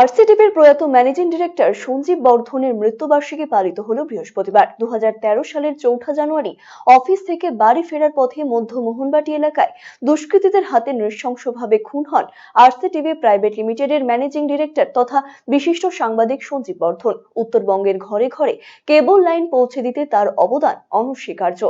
আরসিটিভির প্রয়াত managing director Sanjeev বর্ধনের মৃত্যুবার্ষিকী পালিত হল বৃহস্পতিবার। দু সালের চৌঠা জানুয়ারি অফিস থেকে বাড়ি ফেরার পথে মধ্য মোহনবাটি এলাকায় দুষ্কৃতীদের হাতে নৃশংসভাবে খুন হন আরসিটিভি প্রাইভেট লিমিটেডের ম্যানেজিং ডিরেক্টর তথা বিশিষ্ট সাংবাদিক সঞ্জীব বর্ধন। উত্তরবঙ্গের ঘরে ঘরে কেবল লাইন পৌঁছে দিতে তার অবদান অনস্বীকার্য।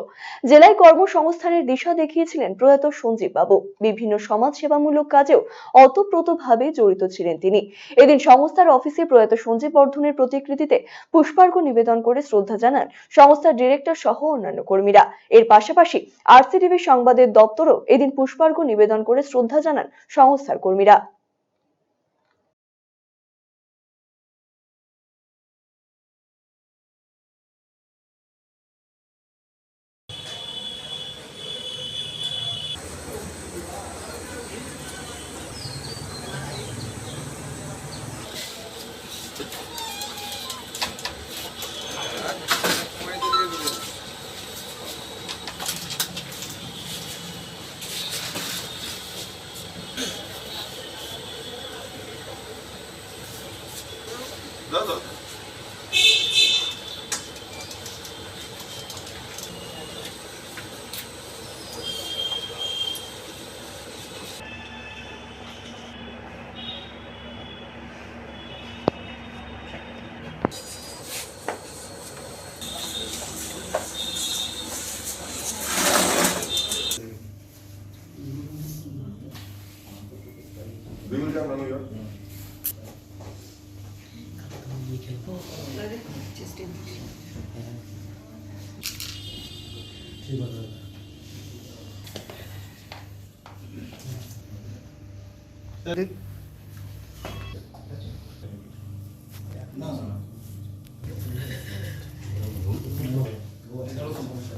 জেলায় কর্মসংস্থানের দিশা দেখিয়েছিলেন প্রয়াত সঞ্জীব বাবু। বিভিন্ন সমাজসেবামূলক কাজেও অতপ্রতভাবে জড়িত ছিলেন তিনি। এদিন সংস্থার অফিসে প্রয়াত সঞ্জীব বর্ধনের প্রতিকৃতিতে পুষ্পার্ঘ্য নিবেদন করে শ্রদ্ধা জানান সংস্থার ডিরেক্টর সহ অন্যান্য কর্মীরা। এর পাশাপাশি আরসিটিভি সংবাদের দপ্তরও এদিন পুষ্পার্ঘ্য নিবেদন করে শ্রদ্ধা জানান সংস্থার কর্মীরা। 何だ？Duyuracağım ben uyuyor. Evet. No.